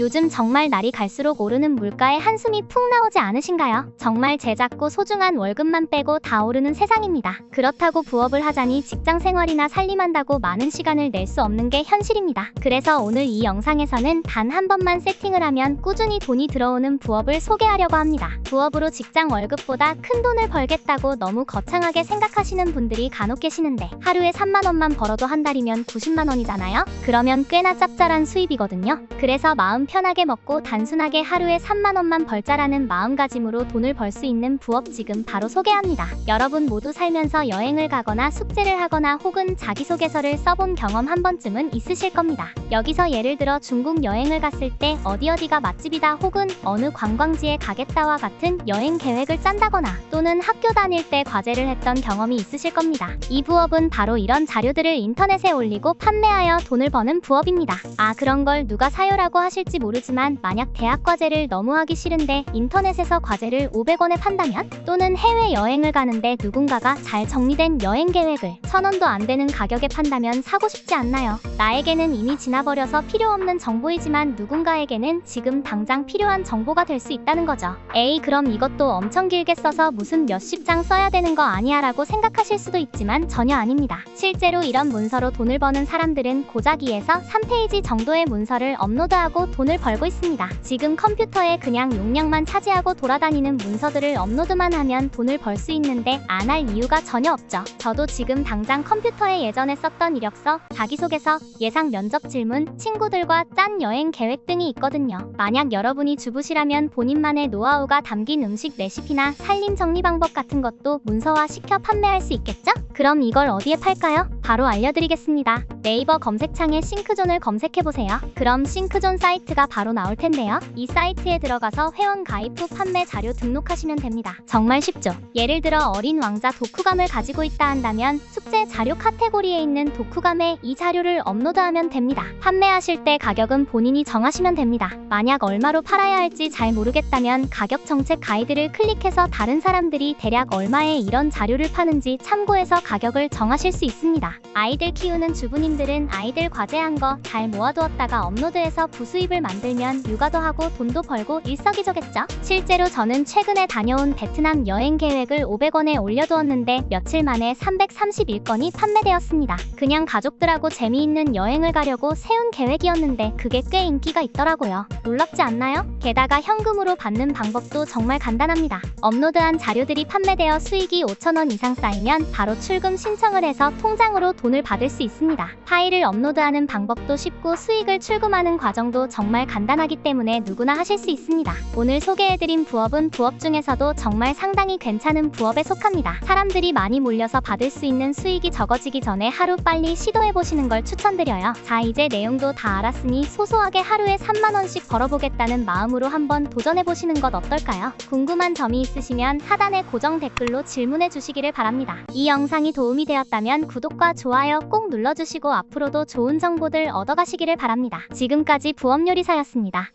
요즘 정말 날이 갈수록 오르는 물가에 한숨이 푹 나오지 않으신가요? 정말 제 작고 소중한 월급만 빼고 다 오르는 세상입니다. 그렇다고 부업을 하자니 직장 생활이나 살림한다고 많은 시간을 낼 수 없는 게 현실입니다. 그래서 오늘 이 영상에서는 단 한 번만 세팅을 하면 꾸준히 돈이 들어오는 부업을 소개하려고 합니다. 부업으로 직장 월급보다 큰 돈을 벌겠다고 너무 거창하게 생각하시는 분들이 간혹 계시는데 하루에 3만 원만 벌어도 한 달이면 90만 원이잖아요. 그러면 꽤나 짭짤한 수입이거든요. 그래서 마음 편하게 먹고 단순하게 하루에 3만 원만 벌자라는 마음가짐으로 돈을 벌 수 있는 부업 지금 바로 소개합니다. 여러분 모두 살면서 여행을 가거나 숙제를 하거나 혹은 자기소개서를 써본 경험 한 번쯤은 있으실 겁니다. 여기서 예를 들어 중국 여행을 갔을 때 어디 어디가 맛집이다 혹은 어느 관광지에 가겠다와 같은 여행 계획을 짠다거나 또는 학교 다닐 때 과제를 했던 경험이 있으실 겁니다. 이 부업은 바로 이런 자료들을 인터넷에 올리고 판매하여 돈을 버는 부업입니다. 아 그런 걸 누가 사요라고 하실지 모르지만 만약 대학 과제를 너무 하기 싫은데 인터넷에서 과제를 500원에 판다면 또는 해외 여행을 가는데 누군가가 잘 정리된 여행 계획을 천 원도 안 되는 가격에 판다면 사고 싶지 않나요? 나에게는 이미 지나버려서 필요 없는 정보이지만 누군가에게는 지금 당장 필요한 정보가 될 수 있다는 거죠. 에이 그럼 이것도 엄청 길게 써서 무슨 몇십 장 써야 되는 거 아니야 라고 생각하실 수도 있지만 전혀 아닙니다. 실제로 이런 문서로 돈을 버는 사람들은 고작 2에서 3페이지 정도의 문서를 업로드하고 돈을 벌고 있습니다. 지금 컴퓨터에 그냥 용량만 차지하고 돌아다니는 문서들을 업로드만 하면 돈을 벌 수 있는데 안 할 이유가 전혀 없죠. 저도 지금 당장 컴퓨터에 예전에 썼던 이력서, 자기소개서, 예상 면접 질문, 친구들과 짠 여행 계획 등이 있거든요. 만약 여러분이 주부시라면 본인만의 노하우가 담긴 음식 레시피나 살림 정리 방법 같은 것도 문서화 시켜 판매할 수 있겠죠? 그럼 이걸 어디에 팔까요? 바로 알려드리겠습니다. 네이버 검색창에 싱크존을 검색해보세요. 그럼 싱크존 사이트가 바로 나올 텐데요. 이 사이트에 들어가서 회원 가입 후 판매 자료 등록하시면 됩니다. 정말 쉽죠? 예를 들어 어린 왕자 독후감을 가지고 있다 한다면 숙제 자료 카테고리에 있는 독후감에 이 자료를 업로드하면 됩니다. 판매하실 때 가격은 본인이 정하시면 됩니다. 만약 얼마로 팔아야 할지 잘 모르겠다면 가격 정책 가이드를 클릭해서 다른 사람들이 대략 얼마에 이런 자료를 파는지 참고해서 가격을 정하실 수 있습니다. 아이들 키우는 주부님들은 아이들 과제한 거 잘 모아두었다가 업로드해서 부수입을 만들면 육아도 하고 돈도 벌고 일석이조겠죠? 실제로 저는 최근에 다녀온 베트남 여행 계획을 500원에 올려두었는데 며칠 만에 331건이 판매되었습니다. 그냥 가족들하고 재미있는 여행을 가려고 세운 계획이었는데 그게 꽤 인기가 있더라고요. 놀랍지 않나요? 게다가 현금으로 받는 방법도 정말 간단합니다. 업로드한 자료들이 판매되어 수익이 5천원 이상 쌓이면 바로 출금 신청을 해서 통장으로 돈을 받을 수 있습니다. 파일을 업로드하는 방법도 쉽고 수익을 출금하는 과정도 정말 간단하기 때문에 누구나 하실 수 있습니다. 오늘 소개해드린 부업은 부업 중에서도 정말 상당히 괜찮은 부업에 속합니다. 사람들이 많이 몰려서 받을 수 있는 수익이 적어지기 전에 하루 빨리 시도해보시는 걸 추천드려요. 자 이제 내용도 다 알았으니 소소하게 하루에 3만원씩 벌어보겠다는 마음으로 한번 도전해보시는 것 어떨까요? 궁금한 점이 있으시면 하단의 고정 댓글로 질문해 주시기를 바랍니다. 이 영상이 도움이 되었다면 구독과 좋아요 꼭 눌러주시고 앞으로도 좋은 정보들 얻어가시기를 바랍니다. 지금까지 부업요리사였습니다.